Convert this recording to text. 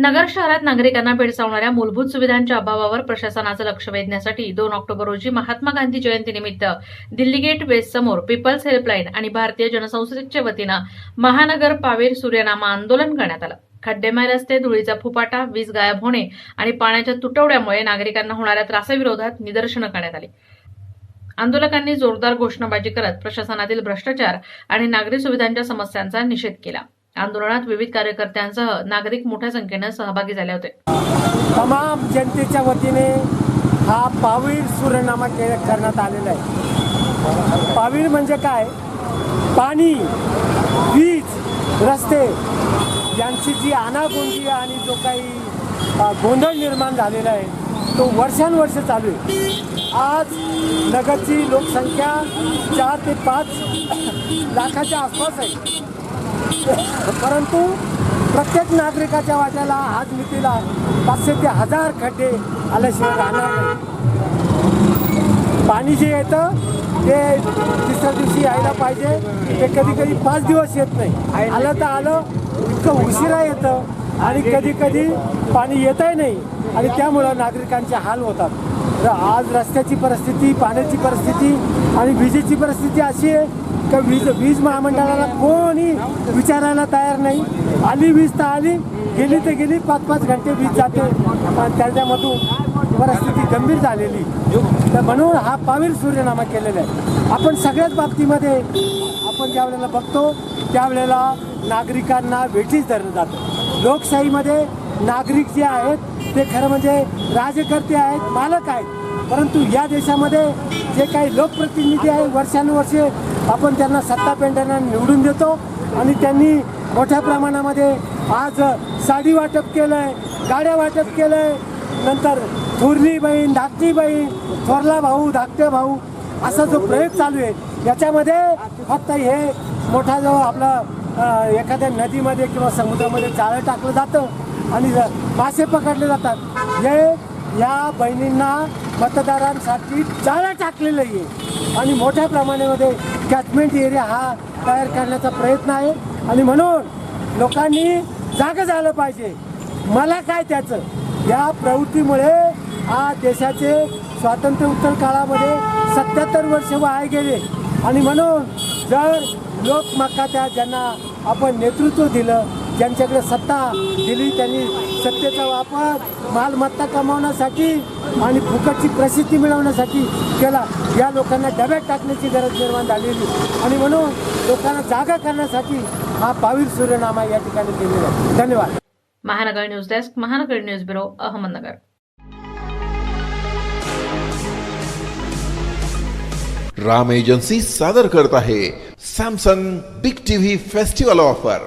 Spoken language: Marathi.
नगर शहरात नागरिकांना भेडसावणाऱ्या मूलभूत सुविधांच्या अभावावर प्रशासनाचं लक्ष वेधण्यासाठी दोन ऑक्टोबर रोजी महात्मा गांधी जयंतीनिमित्त दिल्ली गेट वेस्ट समोर पीपल्स हेल्पलाईन आणि भारतीय जनसंसदेच्या वतीनं महानगर पावेर सूर्यनामा आंदोलन करण्यात आलं. खड्डेमय रस्ते धुळीचा फुपाटा वीज गायब होणे आणि पाण्याच्या तुटवड्यामुळे नागरिकांना होणाऱ्या त्रासाविरोधात निदर्शनं करण्यात आली. आंदोलकांनी जोरदार घोषणाबाजी करत प्रशासनातील भ्रष्टाचार आणि नागरी सुविधांच्या समस्यांचा निषेध केला. आंदोलनात विविध कार्यकर्त्यांसह नागरिक मोठ्या संख्येनं सहभागी झाले होते. तमाम जनतेच्या वतीने हा पावीर सूर्यनामा के करण्यात आलेला आहे. पावीर म्हणजे काय? पाणी वीज रस्ते यांची जी आनागोंदी आणि जो काही गोंधळ निर्माण झालेला आहे तो वर्षानुवर्ष चालू आहे. आज नगरची लोकसंख्या चार ते पाच लाखाच्या आसपास आहे. परंतु प्रत्येक नागरिकाच्या वाट्याला आज मितीला पाचशे ते हजार खड्डे आल्याशिवाय राहणार नाही. पाणी जे येतं ते तिसऱ्या दिवशी यायला पाहिजे. ते कधी कधी पाच दिवस येत नाही. आलं तर आलं इतकं उशिरा येतं आणि कधी कधी पाणी येतही नाही आणि त्यामुळं नागरिकांचे हाल होतात. आज रस्त्याची परिस्थिती पाण्याची परिस्थिती आणि विजेची परिस्थिती अशी आहे का वीज वीज महामंडळाला कोणी विचारायला तयार नाही. आली वीज तर आली गेली तर गेली पाच पाच घंटे वीज जाते. त्याच्यामधून परिस्थिती गंभीर झालेली. तर म्हणून हा पावीर सूर्यनामा केलेला आहे. आपण सगळ्याच बाबतीमध्ये आपण ज्या वेळेला बघतो त्यावेळेला नागरिकांना वेठीच धरलं जातं. लोकशाहीमध्ये नागरिक जे आहेत ते खरं म्हणजे राजकर्ते आहेत मालक आहेत. परंतु या देशामध्ये जे काही लोकप्रतिनिधी आहे वर्षानुवर्षे आपण त्यांना सत्तापेंढ्यांना निवडून देतो आणि त्यांनी मोठ्या प्रमाणामध्ये आज साडी वाटप केलं आहे गाड्या वाटप केलं आहे नंतर थोरली बहीण धाकटी बहीण थोरला भाऊ धाकटे भाऊ असा जो प्रयोग चालू आहे याच्यामध्ये फक्त हे मोठा जो आपला एखाद्या नदीमध्ये किंवा समुद्रामध्ये जाळं टाकलं जातं. आणि मासे पकडले जातात. हे या बहिणींना मतदारांसाठी जाळं टाकलेलं आहे. आणि मोठ्या प्रमाणामध्ये कॅचमेंट एरिया हा तयार करण्याचा प्रयत्न आहे. आणि म्हणून लोकांनी जागं झालं पाहिजे. मला काय त्याचं? या प्रवृत्तीमुळे आज देशाचे स्वातंत्र्य उत्तर काळामध्ये सत्याहत्तर वर्ष वाया गेले. आणि म्हणून जर लोकमक्का त्या ज्यांना आपण नेतृत्व दिलं ज्यांच्याकडे सत्ता दिली त्यांनी सत्तेचा वापर मालमत्ता कमावण्यासाठी आणि फुकटची प्रसिद्धी मिळवण्यासाठी केला. या लोकांना डब्यात टाकण्याची गरज निर्माण झालेली आणि म्हणून लोकांना जागा करण्यासाठी हा पावीर सूर्यनामा या ठिकाणी केलेला आहे. धन्यवाद. Mahanagar news desk Mahanagar news bureau Ahmednagar. Ram agency सादर करत आहे Samsung big TV festival offer.